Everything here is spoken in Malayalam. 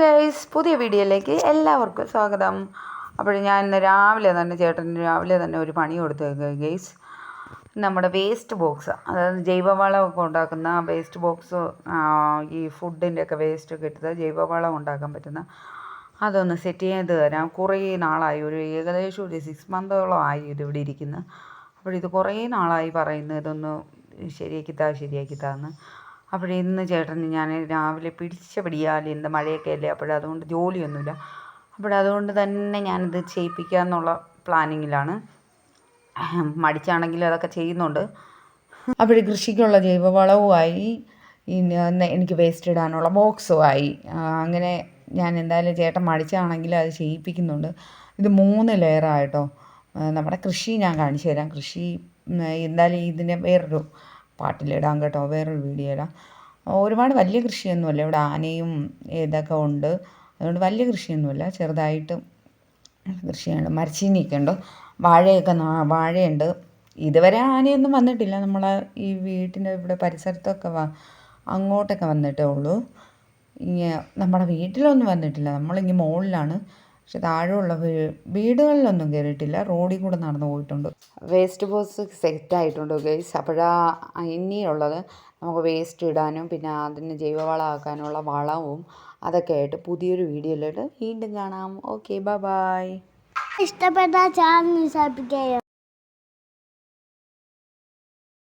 ഗൈസ് പുതിയ വീഡിയോയിലേക്ക് എല്ലാവർക്കും സ്വാഗതം. അപ്പോൾ ഞാൻ ഇന്ന് രാവിലെ തന്നെ ചേട്ടന് രാവിലെ തന്നെ ഒരു പണി കൊടുത്തു ഗൈസ് നമ്മുടെ വേസ്റ്റ് ബോക്സ് അതായത് ജൈവവളമൊക്കെ ഉണ്ടാക്കുന്ന വേസ്റ്റ് ബോക്സ് ഈ ഫുഡിന്റെ ഒക്കെ വേസ്റ്റ് ഒക്കെ ഇട്ടത് ജൈവവളം ഉണ്ടാക്കാൻ പറ്റുന്ന അതൊന്ന് സെറ്റ് ചെയ്ത് തരാം. കുറേ നാളായി ഒരു ഏകദേശം ഒരു സിക്സ് മന്തോളം ആയി ഇത് ഇവിടെ ഇരിക്കുന്നത് അപ്പോൾ ഇത് കുറേ നാളായി പറയുന്നു ഇതൊന്ന് ശരിയാക്കി താ ശരിയാക്കി താന്ന് അപ്പോൾ ഇന്ന് ചേട്ടന് ഞാൻ രാവിലെ പിടിച്ച പിടിയാൽ ഇന്ന് മഴയൊക്കെ അല്ലേ? അപ്പോൾ അതുകൊണ്ട് ജോലിയൊന്നുമില്ല. അപ്പോൾ അതുകൊണ്ട് തന്നെ ഞാനിത് ചെയ്യിപ്പിക്കുക എന്നുള്ള പ്ലാനിങ്ങിലാണ്. മടിച്ചാണെങ്കിലും അതൊക്കെ ചെയ്യുന്നുണ്ട്. അവിടെ കൃഷിക്കുള്ള ജൈവവളവുമായി എനിക്ക് വേസ്റ്റ് ഇടാനുള്ള ബോക്സും ആയി. അങ്ങനെ ഞാൻ എന്തായാലും ചേട്ടൻ മടിച്ചാണെങ്കിൽ അത് ചെയ്യിപ്പിക്കുന്നുണ്ട്. ഇത് മൂന്ന് ലെയറായിട്ടോ നമ്മുടെ കൃഷി ഞാൻ കാണിച്ചു തരാം. കൃഷി എന്തായാലും ഇതിനെ വേറൊരു പാട്ടിലിടാം കേട്ടോ. വേറൊരു വീഡിയോ ഇടാം ഒരുപാട് വലിയ കൃഷിയൊന്നുമല്ല. ഇവിടെ ആനയും ഇതൊക്കെ ഉണ്ട്. അതുകൊണ്ട് വലിയ കൃഷിയൊന്നുമില്ല. ചെറുതായിട്ട് കൃഷിയുണ്ട് മരച്ചീനിയൊക്കെ ഉണ്ട്. വാഴയൊക്കെ വാഴയുണ്ട്. ഇതുവരെ ആനയൊന്നും വന്നിട്ടില്ല. നമ്മളെ ഈ വീട്ടിന്റെ ഇവിടെ പരിസരത്തൊക്കെ വ അങ്ങോട്ടൊക്കെ വന്നിട്ടേ ഉള്ളൂ. ഇങ്ങനെ നമ്മുടെ വീട്ടിലൊന്നും വന്നിട്ടില്ല. നമ്മളിങ്ങനെ മുകളിലാണ് പക്ഷെ താഴെയുള്ള വീ- വീടുകളിലൊന്നും കയറിയിട്ടില്ല റോഡിൽ കൂടെ നടന്നു പോയിട്ടുണ്ട്. വേസ്റ്റ് ബോക്സ് സെറ്റ് ആയിട്ടുണ്ട് ഗൈസ് അപ്പോഴാ ഇനിയുള്ളത് നമുക്ക് വേസ്റ്റ് ഇടാനും പിന്നെ അതിന് ജൈവവളമാക്കാനുള്ള വളവും അതൊക്കെ ആയിട്ട് പുതിയൊരു വീഡിയോയിലോട്ട് വീണ്ടും കാണാം. ഓക്കെ ബൈ ബൈ ഇഷ്ടപ്പെട്ട ചാനൽ സബ്സ്ക്രൈബ്